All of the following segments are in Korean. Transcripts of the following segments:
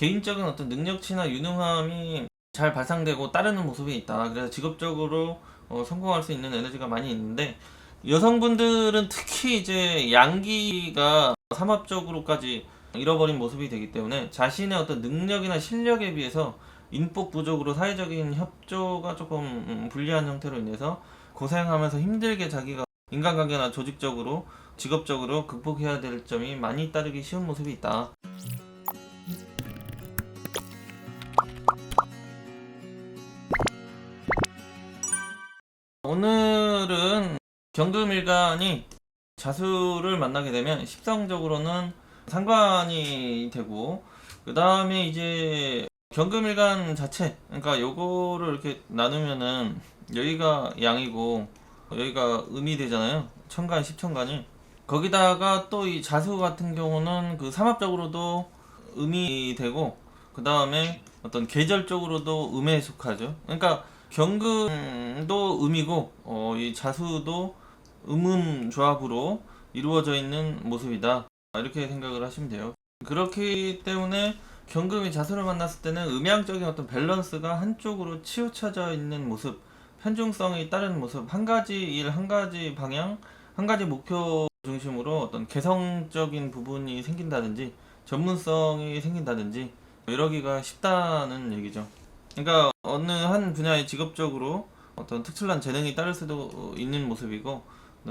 개인적인 어떤 능력치나 유능함이 잘 발상되고 따르는 모습이 있다. 그래서 직업적으로 어, 성공할 수 있는 에너지가 많이 있는데 여성분들은 특히 이제 양기가 삼합적으로까지 잃어버린 모습이 되기 때문에 자신의 어떤 능력이나 실력에 비해서 인복 부족으로 사회적인 협조가 조금 음, 불리한 형태로 인해서 고생하면서 힘들게 자기가 인간관계나 조직적으로 직업적으로 극복해야 될 점이 많이 따르기 쉬운 모습이 있다. 오늘은 경금일간이 자수를 만나게 되면 십성적으로는 상관이 되고 그 다음에 이제 경금일간 자체 그러니까 요거를 이렇게 나누면은 여기가 양이고 여기가 음이 되잖아요. 천간 십천간이. 거기다가 또 이 자수 같은 경우는 그 삼합적으로도 음이 되고 그 다음에 어떤 계절적으로도 음에 속하죠. 그러니까 경금도 음이고 어, 이 자수도 음음 조합으로 이루어져 있는 모습이다. 이렇게 생각을 하시면 돼요. 그렇기 때문에 경금이 자수를 만났을 때는 음양적인 어떤 밸런스가 한쪽으로 치우쳐져 있는 모습 편중성이 따르는 모습 한 가지 일 한 가지 방향 한 가지 목표 중심으로 어떤 개성적인 부분이 생긴다든지 전문성이 생긴다든지 이러기가 쉽다는 얘기죠 그러니까 어느 한 분야의 직업적으로 어떤 특출난 재능이 따를 수도 있는 모습이고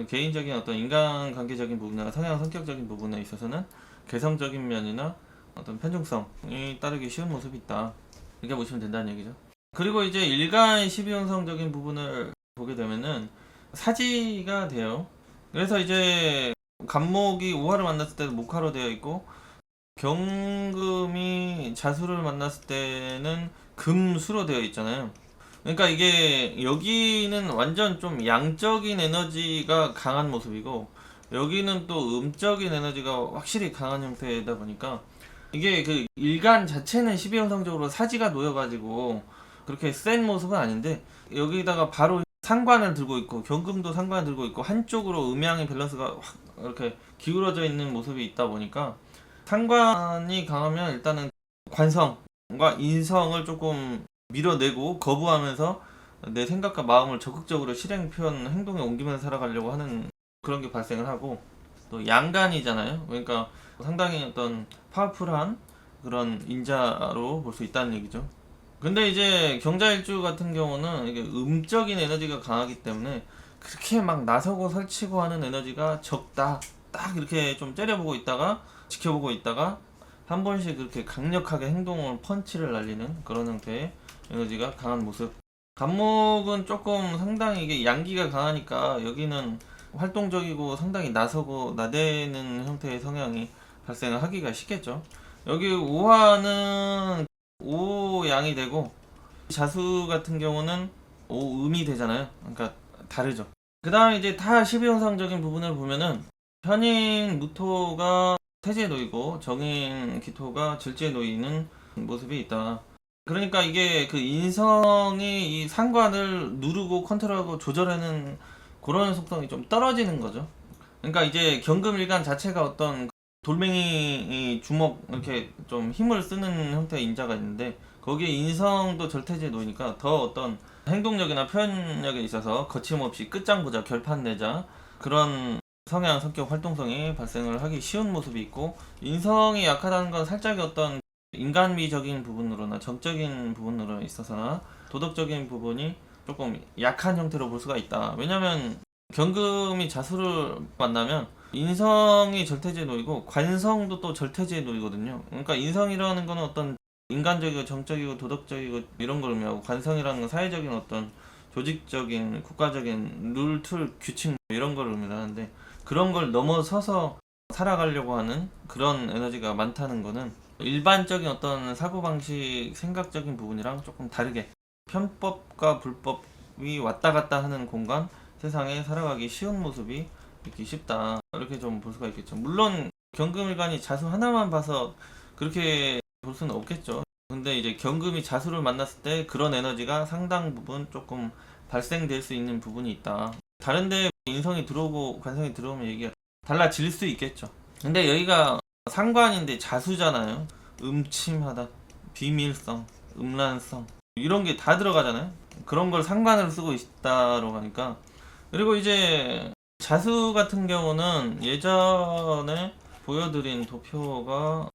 개인적인 어떤 인간관계적인 부분이나 성향 성격적인 부분에 있어서는 개성적인 면이나 어떤 편중성이 따르기 쉬운 모습이 있다. 이렇게 보시면 된다는 얘기죠. 그리고 이제 일간 12형성적인 부분을 보게 되면은 사지가 돼요. 그래서 이제 간목이 오화를 만났을 때는 목화로 되어 있고 경금이 자수를 만났을 때는 금수로 되어 있잖아요. 그러니까 이게 여기는 완전 좀 양적인 에너지가 강한 모습이고 여기는 또 음적인 에너지가 확실히 강한 형태다 보니까 이게 그 일간 자체는 12형성적으로 사지가 놓여가지고 그렇게 센 모습은 아닌데 여기다가 바로 상관을 들고 있고 경금도 상관을 들고 있고 한쪽으로 음양의 밸런스가 확 이렇게 기울어져 있는 모습이 있다 보니까 상관이 강하면 일단은 관성 과 인성을 조금 밀어내고 거부하면서 내 생각과 마음을 적극적으로 실행 표현 행동에 옮기면서 살아가려고 하는 그런 게 발생을 하고 또 양간이잖아요. 그러니까 상당히 어떤 파워풀한 그런 인자로 볼 수 있다는 얘기죠. 근데 이제 경자일주 같은 경우는 이게 음적인 에너지가 강하기 때문에 그렇게 막 나서고 설치고 하는 에너지가 적다. 딱 이렇게 좀 째려보고 있다가 지켜보고 있다가 한 번씩 그렇게 강력하게 행동을 펀치를 날리는 그런 형태의 에너지가 강한 모습. 간목은 조금 상당히 이게 양기가 강하니까 여기는 활동적이고 상당히 나서고 나대는 형태의 성향이 발생을 하기가 쉽겠죠. 여기 오화는 오양이 되고 자수 같은 경우는 오음이 되잖아요. 그러니까 다르죠. 그 다음에 이제 타 12형상적인 부분을 보면은 현인 무토가 태지에 놓이고 정인 기토가 질지에 놓이는 모습이 있다. 그러니까 이게 그 인성이 이 상관을 누르고 컨트롤하고 조절하는 그런 속성이 좀 떨어지는 거죠. 그러니까 이제 경금일간 자체가 어떤 돌멩이 주먹 이렇게 좀 힘을 쓰는 형태의 인자가 있는데 거기에 인성도 절태지에 놓이니까 더 어떤 행동력이나 표현력에 있어서 거침없이 끝장보자 결판 내자 그런 성향 성격 활동성이 발생을 하기 쉬운 모습이 있고 인성이 약하다는 건 살짝 어떤 인간미적인 부분으로나 정적인 부분으로 있어서나 도덕적인 부분이 조금 약한 형태로 볼 수가 있다 왜냐면 경금이 자수를 만나면 인성이 절대지에 놓이고 관성도 또 절대지에 놓이거든요. 그러니까 인성이라는 거는 어떤 인간적이고 정적이고 도덕적이고 이런 걸 의미하고 관성이라는 건 사회적인 어떤 조직적인 국가적인 룰, 틀, 규칙 뭐 이런 걸 의미하는데 그런 걸 넘어서서 살아가려고 하는 그런 에너지가 많다는 거는 일반적인 어떤 사고방식, 생각적인 부분이랑 조금 다르게 편법과 불법이 왔다 갔다 하는 공간, 세상에 살아가기 쉬운 모습이 있기 쉽다. 이렇게 좀 볼 수가 있겠죠. 물론 경금일간이 자수 하나만 봐서 그렇게 볼 수는 없겠죠. 근데 이제 경금이 자수를 만났을 때 그런 에너지가 상당 부분 조금 발생될 수 있는 부분이 있다. 다른데 인성이 들어오고 관성이 들어오면 얘기가 달라질 수 있겠죠. 근데 여기가 상관인데 자수잖아요. 음침하다. 비밀성, 음란성 이런 게 다 들어가잖아요. 그런 걸 상관으로 쓰고 있다고 하니까 그리고 이제 자수 같은 경우는 예전에 보여드린 도표가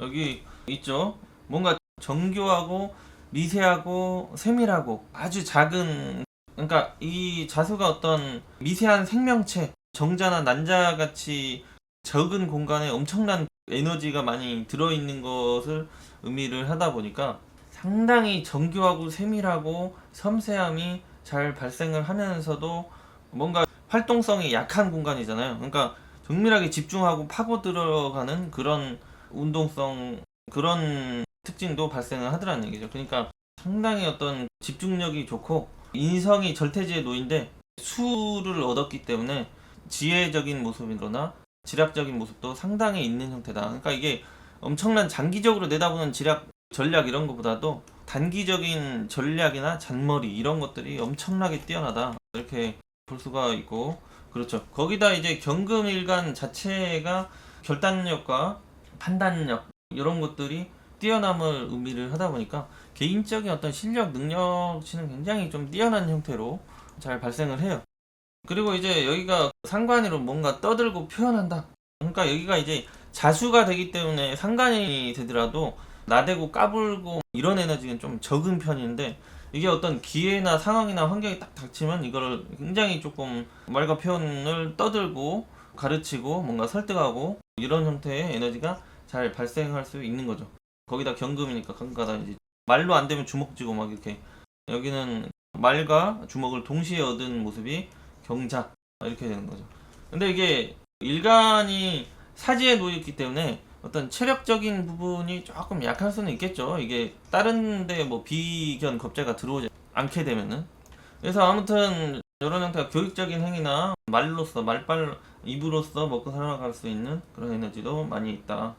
여기 있죠. 뭔가 정교하고 미세하고 세밀하고 아주 작은 그러니까 이 자수가 어떤 미세한 생명체 정자나 난자 같이 적은 공간에 엄청난 에너지가 많이 들어있는 것을 의미를 하다 보니까 상당히 정교하고 세밀하고 섬세함이 잘 발생을 하면서도 뭔가 활동성이 약한 공간이잖아요. 그러니까 정밀하게 집중하고 파고 들어가는 그런 운동성 그런 특징도 발생을 하더라는 얘기죠. 그러니까 상당히 어떤 집중력이 좋고 인성이 절대지에 놓인데 수를 얻었기 때문에 지혜적인 모습이거나 지략적인 모습도 상당히 있는 형태다. 그러니까 이게 엄청난 장기적으로 내다보는 지략 전략 이런 것보다도 단기적인 전략이나 잔머리 이런 것들이 엄청나게 뛰어나다. 이렇게 볼 수가 있고 그렇죠. 거기다 이제 경금일간 자체가 결단력과 판단력 이런 것들이 뛰어남을 의미를 하다 보니까 개인적인 어떤 실력 능력치는 굉장히 좀 뛰어난 형태로 잘 발생을 해요. 그리고 이제 여기가 상관이로 뭔가 떠들고 표현한다. 그러니까 여기가 이제 자수가 되기 때문에 상관이 되더라도 나대고 까불고 이런 에너지는 좀 적은 편인데 이게 어떤 기회나 상황이나 환경이 딱 닥치면 이거를 굉장히 조금 말과 표현을 떠들고 가르치고 뭔가 설득하고 이런 형태의 에너지가 잘 발생할 수 있는 거죠. 거기다 경금이니까 가끔 가다 이제 말로 안 되면 주먹 쥐고 막 이렇게 여기는 말과 주먹을 동시에 얻은 모습이 경자 이렇게 되는 거죠. 근데 이게 일간이 사지에 놓였기 때문에 어떤 체력적인 부분이 조금 약할 수는 있겠죠. 이게 다른데 뭐 비견 겁재가 들어오지 않게 되면은 그래서 아무튼 이런 형태가 교육적인 행위나 말로써 말빨 입으로써 먹고 살아갈 수 있는 그런 에너지도 많이 있다.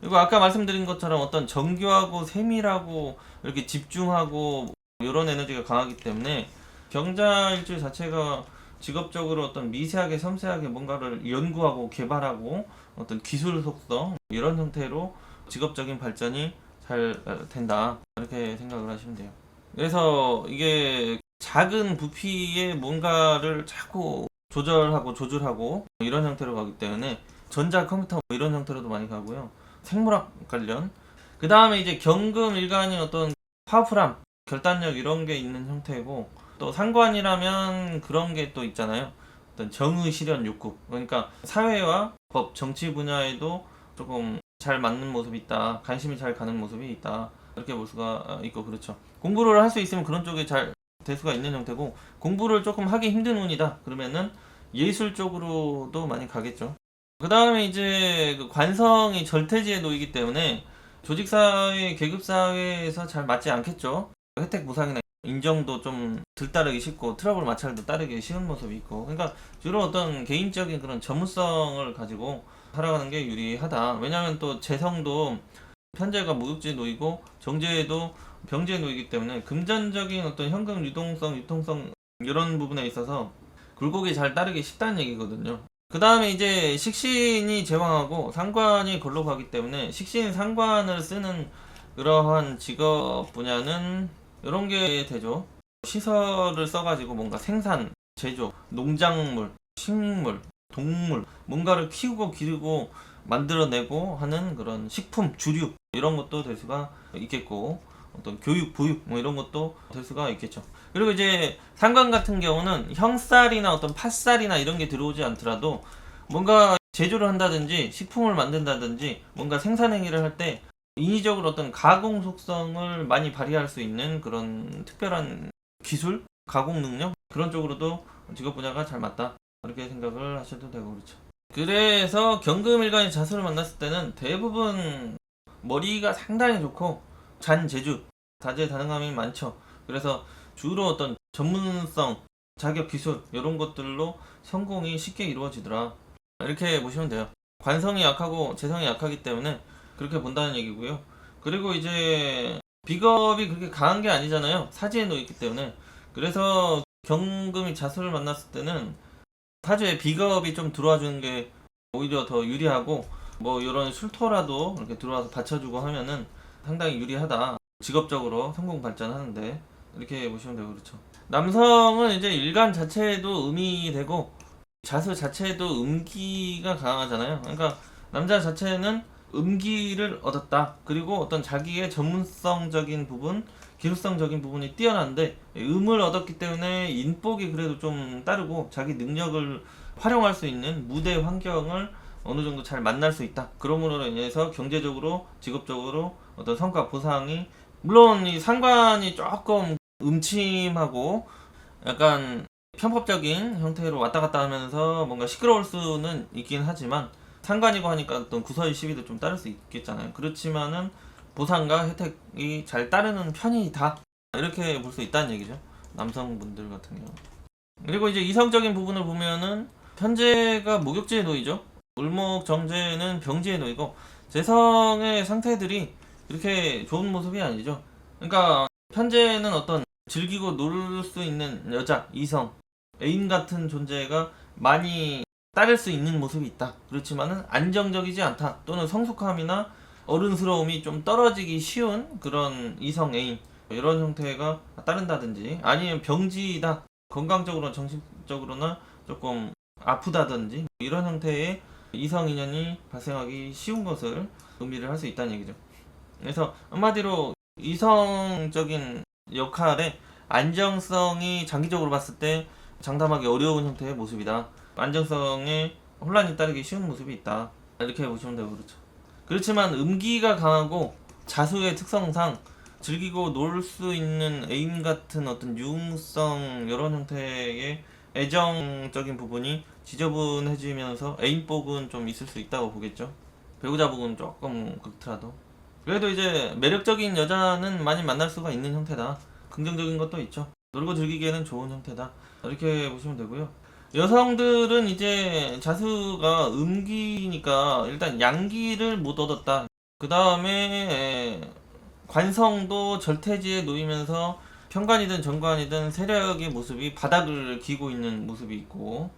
그리고 아까 말씀드린 것처럼 어떤 정교하고 세밀하고 이렇게 집중하고 이런 에너지가 강하기 때문에 경자 일주 자체가 직업적으로 어떤 미세하게 섬세하게 뭔가를 연구하고 개발하고 어떤 기술 속성 이런 형태로 직업적인 발전이 잘 어, 된다 이렇게 생각을 하시면 돼요. 그래서 이게 작은 부피의 뭔가를 자꾸 조절하고 조절하고 이런 형태로 가기 때문에 전자 컴퓨터 뭐 이런 형태로도 많이 가고요. 생물학 관련 그 다음에 이제 경금 일간이 어떤 파워풀함 결단력 이런 게 있는 형태고 또 상관이라면 그런 게 또 있잖아요. 어떤 정의 실현 욕구. 그러니까 사회와 법, 정치 분야에도 조금 잘 맞는 모습이 있다. 관심이 잘 가는 모습이 있다. 이렇게 볼 수가 있고 그렇죠. 공부를 할 수 있으면 그런 쪽에 잘 될 수가 있는 형태고 공부를 조금 하기 힘든 운이다. 그러면은 예술 쪽으로도 많이 가겠죠. 그 다음에 이제 그 관성이 절대지에 놓이기 때문에 조직사회, 계급사회에서 잘 맞지 않겠죠. 혜택 보상이나 인정도 좀 들따르기 쉽고 트러블 마찰도 따르기 쉬운 모습이 있고. 그러니까 주로 어떤 개인적인 그런 전문성을 가지고 살아가는 게 유리하다. 왜냐하면 또 재성도 편제가 무역지에 놓이고 정제에도 병지에 놓이기 때문에 금전적인 어떤 현금 유동성 유통성 이런 부분에 있어서 굴곡이 잘 따르기 쉽다는 얘기거든요 그 다음에 이제 식신이 제왕하고 상관이 걸로 가기 때문에 식신 상관을 쓰는 그러한 직업 분야는 이런 게 되죠. 시설을 써가지고 뭔가 생산, 제조, 농작물, 식물, 동물, 뭔가를 키우고 기르고 만들어내고 하는 그런 식품, 주류 이런 것도 될 수가 있겠고 어떤 교육, 보육 뭐 이런 것도 될 수가 있겠죠. 그리고 이제 상관 같은 경우는 형살이나 어떤 팥살이나 이런 게 들어오지 않더라도 뭔가 제조를 한다든지 식품을 만든다든지 뭔가 생산 행위를 할 때 인위적으로 어떤 가공 속성을 많이 발휘할 수 있는 그런 특별한 기술, 가공 능력 그런 쪽으로도 직업 분야가 잘 맞다 그렇게 생각을 하셔도 되고 그렇죠. 그래서 경금일간이 자수를 만났을 때는 대부분 머리가 상당히 좋고 잔재주, 다재다능함이 많죠. 그래서 주로 어떤 전문성, 자격 기술 이런 것들로 성공이 쉽게 이루어지더라. 이렇게 보시면 돼요. 관성이 약하고 재성이 약하기 때문에 그렇게 본다는 얘기고요. 그리고 이제 비겁이 그렇게 강한 게 아니잖아요. 사지에 놓여 있기 때문에. 그래서 경금이 자수를 만났을 때는 사주에 비겁이 좀 들어와 주는 게 오히려 더 유리하고 뭐 이런 술토라도 이렇게 들어와서 받쳐주고 하면은 상당히 유리하다. 직업적으로 성공 발전하는데 이렇게 보시면 되고 그렇죠. 남성은 이제 일간 자체에도 음이 되고 자수 자체에도 음기가 강하잖아요. 그러니까 남자 자체는 음기를 얻었다. 그리고 어떤 자기의 전문성적인 부분, 기술성적인 부분이 뛰어난데 음을 얻었기 때문에 인복이 그래도 좀 따르고 자기 능력을 활용할 수 있는 무대 환경을 어느 정도 잘 만날 수 있다. 그러므로 인해서 경제적으로, 직업적으로 어떤 성과 보상이 물론 이 상관이 조금 음침하고 약간 편법적인 형태로 왔다 갔다 하면서 뭔가 시끄러울 수는 있긴 하지만 상관이고 하니까 어떤 구설 시비도 좀 따를 수 있겠잖아요. 그렇지만은 보상과 혜택이 잘 따르는 편이다. 이렇게 볼 수 있다는 얘기죠. 남성분들 같은 경우. 그리고 이제 이성적인 부분을 보면은 현재가 목욕지에 놓이죠. 을목 정제는 병지에 놓이고 재성의 상태들이 이렇게 좋은 모습이 아니죠. 그러니까 현재는 어떤 즐기고 놀 수 있는 여자, 이성, 애인 같은 존재가 많이 따를 수 있는 모습이 있다. 그렇지만은 안정적이지 않다. 또는 성숙함이나 어른스러움이 좀 떨어지기 쉬운 그런 이성 애인 이런 형태가 따른다든지 아니면 병지다. 건강적으로나 정신적으로나 조금 아프다든지 이런 형태의 이성 인연이 발생하기 쉬운 것을 의미를 할 수 있다는 얘기죠. 그래서 한마디로 이성적인 역할에 안정성이 장기적으로 봤을 때 장담하기 어려운 형태의 모습이다. 안정성에 혼란이 따르기 쉬운 모습이 있다. 이렇게 보시면 되고 그렇죠. 그렇지만 음기가 강하고 자수의 특성상 즐기고 놀 수 있는 애인 같은 어떤 유흥성 이런 형태의 애정적인 부분이 지저분해지면서 애인복은 좀 있을 수 있다고 보겠죠. 배우자복은 조금 그렇더라도 그래도 이제 매력적인 여자는 많이 만날 수가 있는 형태다. 긍정적인 것도 있죠. 놀고 즐기기에는 좋은 형태다. 이렇게 보시면 되고요. 여성들은 이제 자수가 음기니까 일단 양기를 못 얻었다. 그 다음에 관성도 절퇴지에 놓이면서 편관이든 정관이든 세력의 모습이 바닥을 기고 있는 모습이 있고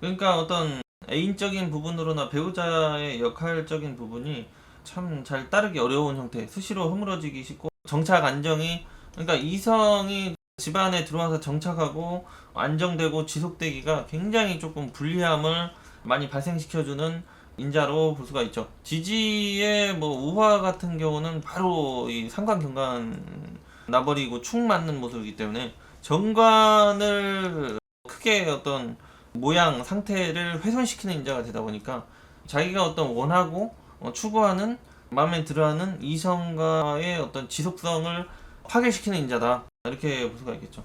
그러니까 어떤 애인적인 부분으로나 배우자의 역할적인 부분이 참 잘 따르기 어려운 형태 수시로 허물어지기 쉽고 정착 안정이 그러니까 이성이 집안에 들어와서 정착하고 안정되고 지속되기가 굉장히 조금 불리함을 많이 발생시켜주는 인자로 볼 수가 있죠. 지지의 뭐 우화 같은 경우는 바로 이 상관 경관 나버리고 축 맞는 모습이기 때문에 정관을 크게 어떤 모양 상태를 훼손시키는 인자가 되다 보니까 자기가 어떤 원하고 어, 추구하는 마음에 들어하는 이성과의 어떤 지속성을 파괴시키는 인자다 이렇게 볼 수가 있겠죠.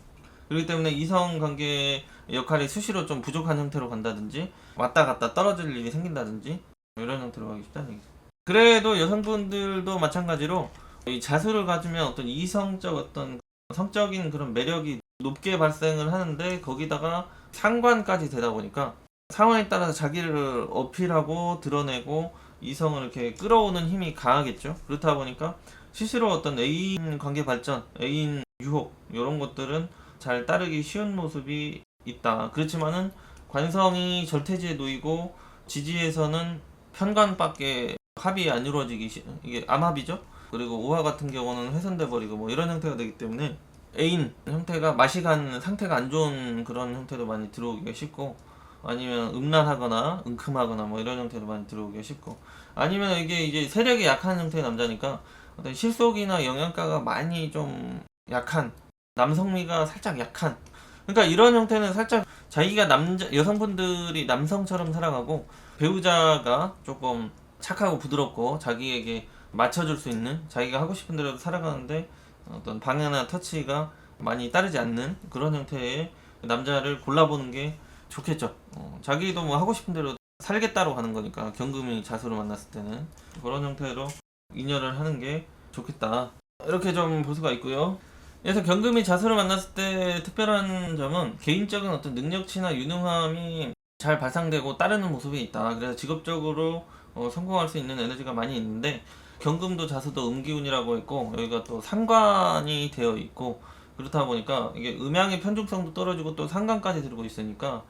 그렇기 때문에 이성 관계 역할이 수시로 좀 부족한 형태로 간다든지 왔다 갔다 떨어질 일이 생긴다든지 이런 형태로 가기 쉽다는 얘기죠. 그래도 여성분들도 마찬가지로 이 자수를 가지면 어떤 이성적 어떤 성적인 그런 매력이 높게 발생을 하는데 거기다가 상관까지 되다 보니까 상황에 따라서 자기를 어필하고 드러내고 이성을 이렇게 끌어오는 힘이 강하겠죠. 그렇다 보니까 실제로 어떤 애인 관계 발전, 애인 유혹 이런 것들은 잘 따르기 쉬운 모습이 있다. 그렇지만은 관성이 절퇴지에 놓이고 지지에서는 편관밖에 합이 안 이루어지기 시, 이게 암합이죠. 그리고 우화 같은 경우는 훼손돼 버리고 뭐 이런 형태가 되기 때문에 애인 형태가 맛이 간 상태가 안 좋은 그런 형태도 많이 들어오기가 쉽고 아니면 음란하거나 은큼하거나 뭐 이런 형태도 많이 들어오기가 쉽고. 아니면 이게 이제 세력이 약한 형태의 남자니까 어떤 실속이나 영양가가 많이 좀 약한 남성미가 살짝 약한. 그러니까 이런 형태는 살짝 자기가 남자 여성분들이 남성처럼 살아가고 배우자가 조금 착하고 부드럽고 자기에게 맞춰줄 수 있는 자기가 하고 싶은 대로 살아가는데 어떤 방해나 터치가 많이 따르지 않는 그런 형태의 남자를 골라보는 게 좋겠죠. 어, 자기도 뭐 하고 싶은 대로 살겠다로 가는 거니까 경금이 자수로 만났을 때는 그런 형태로 인연을 하는 게 좋겠다. 이렇게 좀 볼 수가 있고요. 그래서 경금이 자수를 만났을 때 특별한 점은 개인적인 어떤 능력치나 유능함이 잘 발상되고 따르는 모습이 있다. 그래서 직업적으로 어, 성공할 수 있는 에너지가 많이 있는데 경금도 자수도 음기운이라고 했고 여기가 또 상관이 되어 있고 그렇다 보니까 이게 음양의 편중성도 떨어지고 또 상관까지 들고 있으니까 어,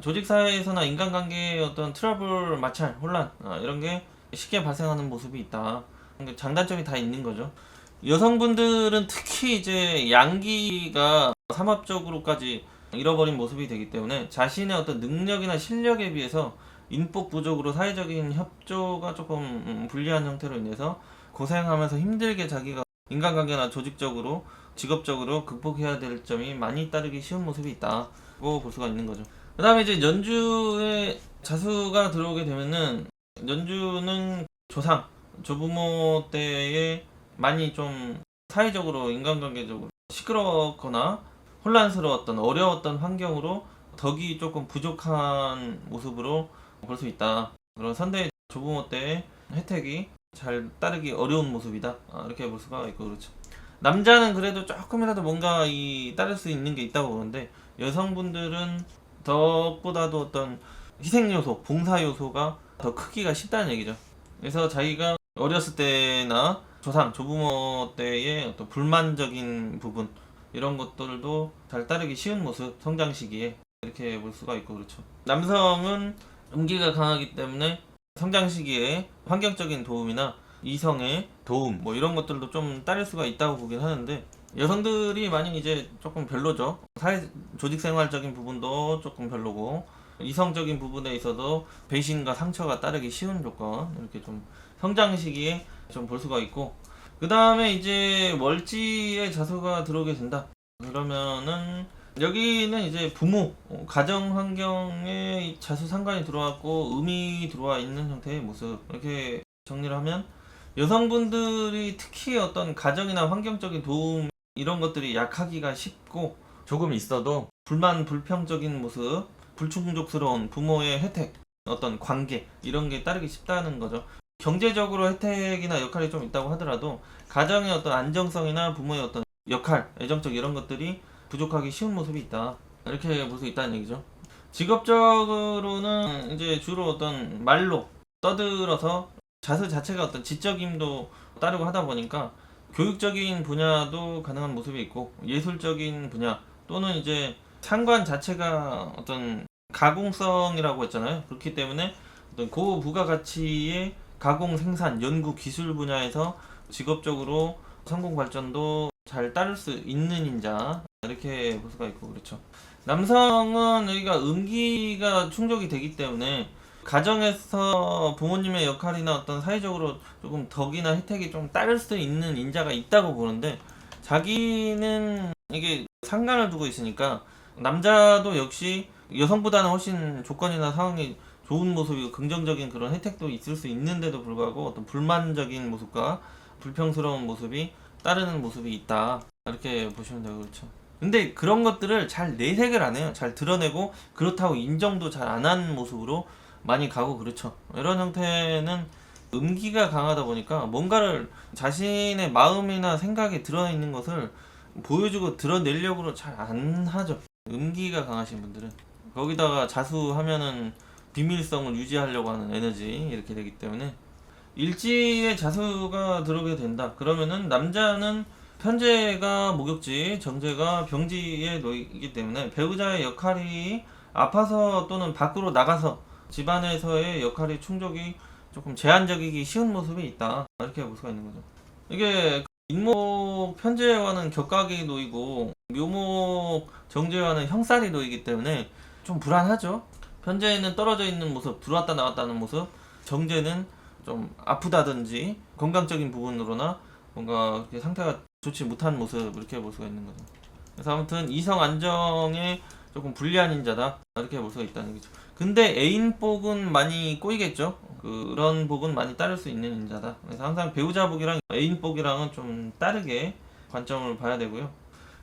조직 사회에서나 인간관계의 어떤 트러블 마찰 혼란 아, 이런 게 쉽게 발생하는 모습이 있다 장단점이 다 있는 거죠. 여성분들은 특히 이제 양기가 삼합적으로까지 잃어버린 모습이 되기 때문에 자신의 어떤 능력이나 실력에 비해서 인복 부족으로 사회적인 협조가 조금 음, 불리한 형태로 인해서 고생하면서 힘들게 자기가 인간관계나 조직적으로 직업적으로 극복해야 될 점이 많이 따르기 쉬운 모습이 있다고 볼 수가 있는 거죠. 그 다음에 이제 연주에 자수가 들어오게 되면은 연주는 조상, 조부모 때에 많이 좀 사회적으로 인간관계적으로 시끄럽거나 혼란스러웠던 어려웠던 환경으로 덕이 조금 부족한 모습으로 볼 수 있다. 그런 선대 조부모 때의 혜택이 잘 따르기 어려운 모습이다. 아, 이렇게 볼 수가 있고 그렇죠. 남자는 그래도 조금이라도 뭔가 이 따를 수 있는 게 있다고 보는데 여성분들은 덕보다도 어떤 희생 요소, 봉사 요소가 더 크기가 쉽다는 얘기죠. 그래서 자기가 어렸을 때나 조상, 조부모 때의 어떤 불만적인 부분 이런 것들도 잘 따르기 쉬운 모습 성장 시기에 이렇게 볼 수가 있고 그렇죠. 남성은 음기가 강하기 때문에 성장 시기에 환경적인 도움이나 이성의 도움 뭐 이런 것들도 좀 따를 수가 있다고 보긴 하는데 여성들이 많이 이제 조금 별로죠. 사회 조직 생활적인 부분도 조금 별로고 이성적인 부분에 있어도 배신과 상처가 따르기 쉬운 조건 이렇게 좀 성장 시기에 좀 볼 수가 있고 그 다음에 이제 월지의 자수가 들어오게 된다. 그러면은 여기는 이제 부모, 어, 가정 환경에 이 자수 상관이 들어왔고 음이 들어와 있는 형태의 모습 이렇게 정리를 하면 여성분들이 특히 어떤 가정이나 환경적인 도움 이런 것들이 약하기가 쉽고 조금 있어도 불만 불평적인 모습, 불충족스러운 부모의 혜택, 어떤 관계 이런 게 따르기 쉽다는 거죠. 경제적으로 혜택이나 역할이 좀 있다고 하더라도 가정의 어떤 안정성이나 부모의 어떤 역할, 애정적 이런 것들이 부족하기 쉬운 모습이 있다. 이렇게 볼 수 있다는 얘기죠. 직업적으로는 이제 주로 어떤 말로 떠들어서 자세 자체가 어떤 지적임도 따르고 하다 보니까 교육적인 분야도 가능한 모습이 있고 예술적인 분야 또는 이제 상관 자체가 어떤 가공성이라고 했잖아요. 그렇기 때문에 어떤 고부가가치의 가공 생산 연구 기술 분야에서 직업적으로 성공 발전도 잘 따를 수 있는 인자 이렇게 볼 수가 있고 그렇죠. 남성은 여기가 음기가 충족이 되기 때문에 가정에서 부모님의 역할이나 어떤 사회적으로 조금 덕이나 혜택이 좀 따를 수 있는 인자가 있다고 보는데 자기는 이게 상관을 두고 있으니까 남자도 역시 여성보다는 훨씬 조건이나 상황이 좋은 모습이고 긍정적인 그런 혜택도 있을 수 있는데도 불구하고 어떤 불만적인 모습과 불평스러운 모습이 따르는 모습이 있다 이렇게 보시면 되고 그렇죠. 근데 그런 것들을 잘 내색을 안 해요. 잘 드러내고 그렇다고 인정도 잘안 하는 모습으로 많이 가고 그렇죠. 이런 형태는 음기가 강하다 보니까 뭔가를 자신의 마음이나 생각에 들어있는 것을 보여주고 드러내려고 잘 안 하죠. 음기가 강하신 분들은 거기다가 자수하면은 비밀성을 유지하려고 하는 에너지 이렇게 되기 때문에 일지의 자수가 들어오게 된다. 그러면은 남자는 편제가 목욕지, 정제가 병지에 놓이기 때문에 배우자의 역할이 아파서 또는 밖으로 나가서 집안에서의 역할이 충족이 조금 제한적이기 쉬운 모습이 있다. 이렇게 볼 수가 있는 거죠. 이게 인목 편제와는 격각이 놓이고 묘목 정제와는 형살이 놓이기 때문에 좀 불안하죠. 편제는 떨어져 있는 모습, 들어왔다 나왔다는 모습, 정제는 좀 아프다든지 건강적인 부분으로나 뭔가 상태가 좋지 못한 모습 이렇게 볼 수가 있는 거죠. 그래서 아무튼 이성 안정에 조금 불리한 인자다 이렇게 볼 수가 있다는 거죠. 근데 애인 복은 많이 꼬이겠죠. 그런 복은 많이 따를 수 있는 인자다. 그래서 항상 배우자 복이랑 애인 복이랑은 좀 다르게 관점을 봐야 되고요.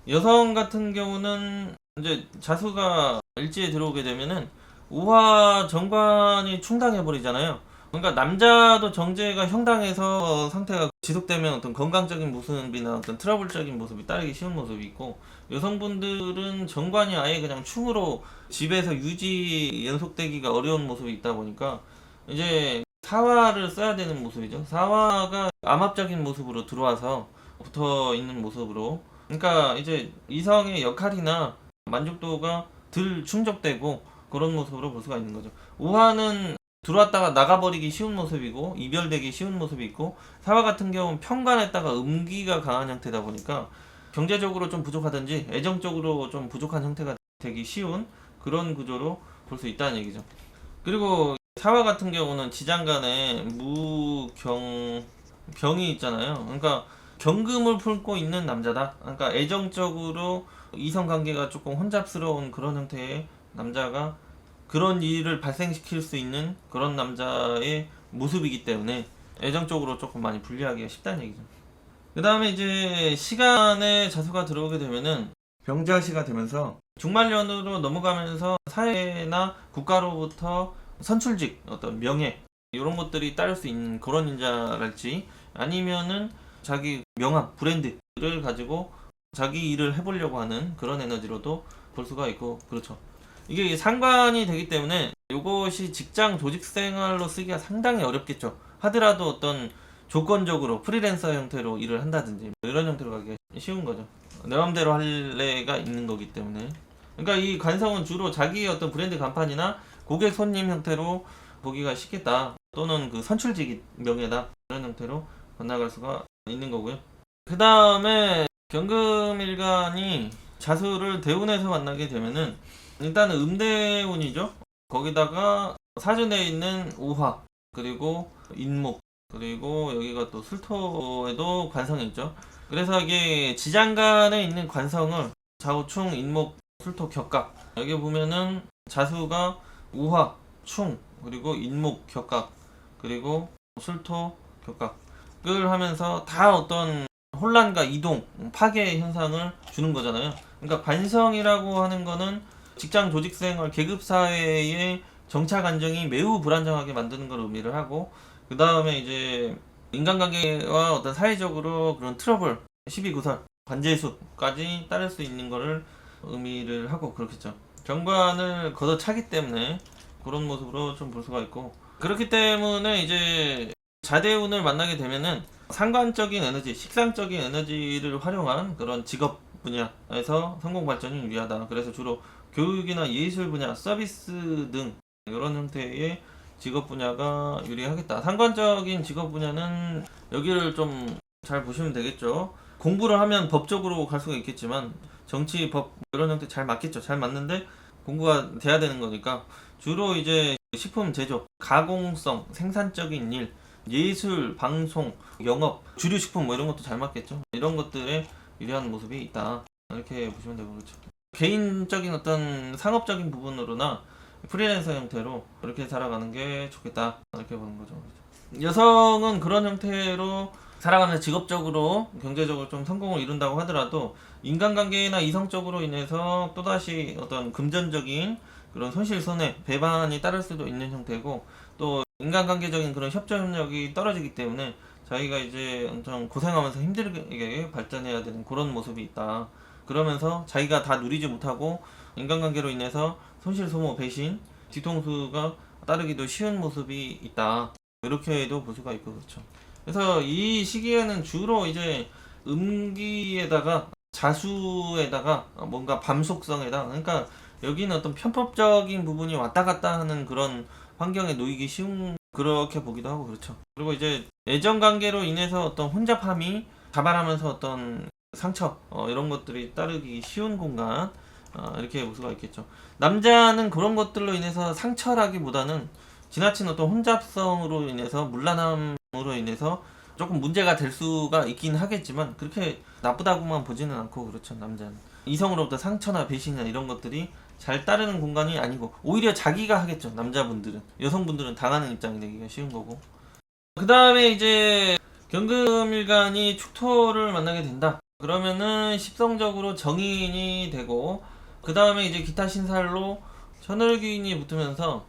여성 같은 경우는 이제 자수가 일지에 들어오게 되면은 우화 정관이 충당해 버리잖아요. 그러니까 남자도 정제가 형당해서 상태가 지속되면 어떤 건강적인 모습이나 어떤 트러블적인 모습이 따르기 쉬운 모습이 있고 여성분들은 정관이 아예 그냥 충으로 집에서 유지 연속되기가 어려운 모습이 있다 보니까 이제 사화를 써야 되는 모습이죠. 사화가 암압적인 모습으로 들어와서 붙어 있는 모습으로 그러니까 이제 이성의 역할이나 만족도가 덜 충족되고 그런 모습으로 볼 수가 있는 거죠. 우화는 들어왔다가 나가버리기 쉬운 모습이고 이별되기 쉬운 모습이 있고 사화 같은 경우는 평간했다가 음기가 강한 형태다 보니까 경제적으로 좀 부족하든지 애정적으로 좀 부족한 형태가 되기 쉬운 그런 구조로 볼 수 있다는 얘기죠. 그리고 사화 같은 경우는 지장간에 무경 병이 있잖아요. 그러니까 경금을 품고 있는 남자다. 그러니까 애정적으로 이성 관계가 조금 혼잡스러운 그런 형태의 남자가 그런 일을 발생시킬 수 있는 그런 남자의 모습이기 때문에 애정적으로 조금 많이 분리하기가 쉽다는 얘기죠. 그 다음에 이제 시간에 자수가 들어오게 되면은 병자시가 되면서 중말년으로 넘어가면서 사회나 국가로부터 선출직, 어떤 명예, 이런 것들이 따를 수 있는 그런 인자랄지 아니면은 자기 명함, 브랜드를 가지고 자기 일을 해보려고 하는 그런 에너지로도 볼 수가 있고, 그렇죠. 이게 상관이 되기 때문에 이것이 직장 조직 생활로 쓰기가 상당히 어렵겠죠. 하더라도 어떤 조건적으로 프리랜서 형태로 일을 한다든지 뭐 이런 형태로 가기가 쉬운 거죠. 내 맘대로 할래가 있는 거기 때문에. 그러니까 이 관성은 주로 자기 어떤 브랜드 간판이나 고객 손님 형태로 보기가 쉽겠다. 또는 그 선출직 명예다. 이런 형태로 건너갈 수가 있는 거고요. 그 다음에 경금일간이 자수를 대운에서 만나게 되면은 일단은 음대운이죠. 거기다가 사준에 있는 우화 그리고 인목 그리고 여기가 또 술토에도 관성이 있죠. 그래서 이게 지장간에 있는 관성을 좌우충 인목 술토 격각 여기 보면은 자수가 우화 충 그리고 인목 격각 그리고 술토 격각을 하면서 다 어떤 혼란과 이동 파괴 현상을 주는 거잖아요. 그러니까 관성이라고 하는 거는 직장 조직 생활 계급 사회의 정착 안정이 매우 불안정하게 만드는 걸 의미를 하고 그 다음에 이제 인간관계와 어떤 사회적으로 그런 트러블, 시비구설, 관제수까지 따를 수 있는 거를 의미를 하고 그렇겠죠. 정관을 걷어차기 때문에 그런 모습으로 좀 볼 수가 있고 그렇기 때문에 이제 자대운을 만나게 되면은 상관적인 에너지, 식상적인 에너지를 활용한 그런 직업 분야에서 성공 발전이 유리하다. 그래서 주로 교육이나 예술 분야, 서비스 등 이런 형태의 직업 분야가 유리하겠다. 상관적인 직업 분야는 여기를 좀 잘 보시면 되겠죠. 공부를 하면 법적으로 갈 수가 있겠지만 정치, 법 이런 형태 잘 맞겠죠. 잘 맞는데 공부가 돼야 되는 거니까 주로 이제 식품 제조, 가공성, 생산적인 일, 예술, 방송, 영업, 주류 식품 뭐 이런 것도 잘 맞겠죠. 이런 것들에 유리한 모습이 있다. 이렇게 보시면 되고 그렇죠. 개인적인 어떤 상업적인 부분으로나 프리랜서 형태로 이렇게 살아가는 게 좋겠다 이렇게 보는 거죠. 여성은 그런 형태로 살아가면서 직업적으로 경제적으로 좀 성공을 이룬다고 하더라도 인간관계나 이성적으로 인해서 또다시 어떤 금전적인 그런 손실 손해 배반이 따를 수도 있는 형태고 또 인간관계적인 그런 협조 협력이 떨어지기 때문에 자기가 이제 엄청 고생하면서 힘들게 발전해야 되는 그런 모습이 있다. 그러면서 자기가 다 누리지 못하고 인간관계로 인해서 손실 소모 배신 뒤통수가 따르기도 쉬운 모습이 있다. 이렇게도 볼 수가 있고 그렇죠. 그래서 이 시기에는 주로 이제 음기에다가 자수에다가 뭔가 밤속성에다 그러니까 여기는 어떤 편법적인 부분이 왔다 갔다 하는 그런 환경에 놓이기 쉬운 그렇게 보기도 하고 그렇죠. 그리고 이제 애정 관계로 인해서 어떤 혼잡함이 자발하면서 어떤 상처 어, 이런 것들이 따르기 쉬운 공간 어, 이렇게 볼 수가 있겠죠. 남자는 그런 것들로 인해서 상처라기보다는 지나친 어떤 혼잡성으로 인해서 물란함으로 인해서 조금 문제가 될 수가 있긴 하겠지만 그렇게 나쁘다고만 보지는 않고 그렇죠 남자는. 이성으로부터 상처나 배신이나 이런 것들이 잘 따르는 공간이 아니고 오히려 자기가 하겠죠 남자분들은. 여성분들은 당하는 입장이 되기가 쉬운 거고. 그 다음에 이제 경금일간이 축토를 만나게 된다. 그러면은 십성적으로 정인이 되고 그 다음에 이제 기타 신살로 천을기인이 붙으면서